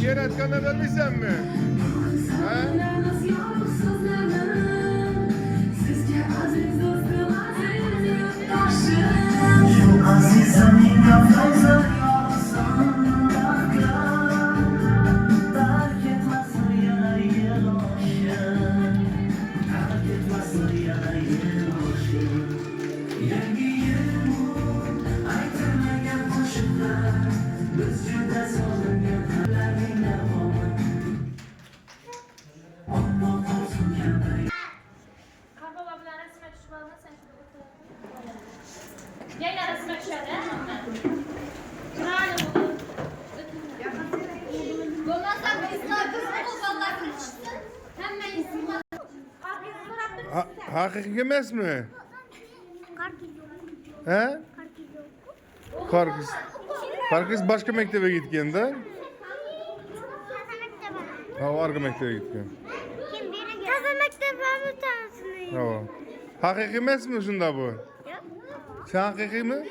Şiir etkana vermişsen mi? He? Hemen isim var. Ha, hakiki emas mi? He? Karkız. Karkız başka mektebe gitganda. Ha, arka mektebe gitgan. Taze mektebimiz tanesini. Ha. Haqiqiy emasmi shunda bu? Sen haqiqiy mi?